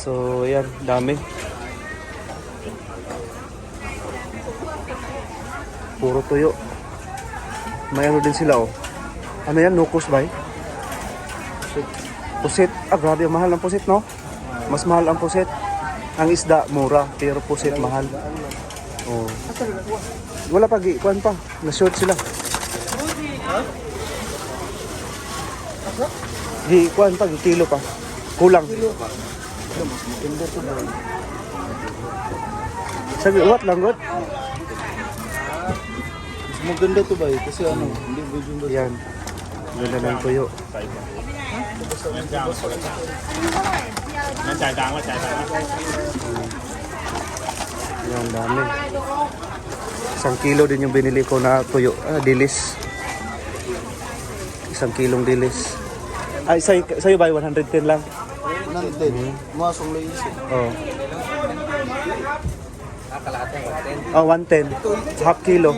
So, yan, dami. Puro tuyo. May ano din sila, oh. Ano yan, nukos ba eh? Pusit. Ah, grabe, ang mahal ng pusit, no? Mas mahal ang pusit. Ang isda, mura. Pero pusit, mahal. Oh. Wala pa, gi. Kuhan pa. Na-short sila. Gi, kuhan pa. Kilo pa. Kulang. Sabi, what lang, God? Mas maganda to ba eh, kasi ano, hindi medyo ba Yan. Ganda ng tuyo. มันจ่ายตังค์ว่าจ่ายตังค์ว่า Yan, dami. Isang kilo din yung binili ko na tuyo. Ah, dilis. Isang kilong dilis. Ay, sa'yo, sa'yo ba? 110 lang? Nantin, masong lang isip. Oo. Oh, 110. Half kilo.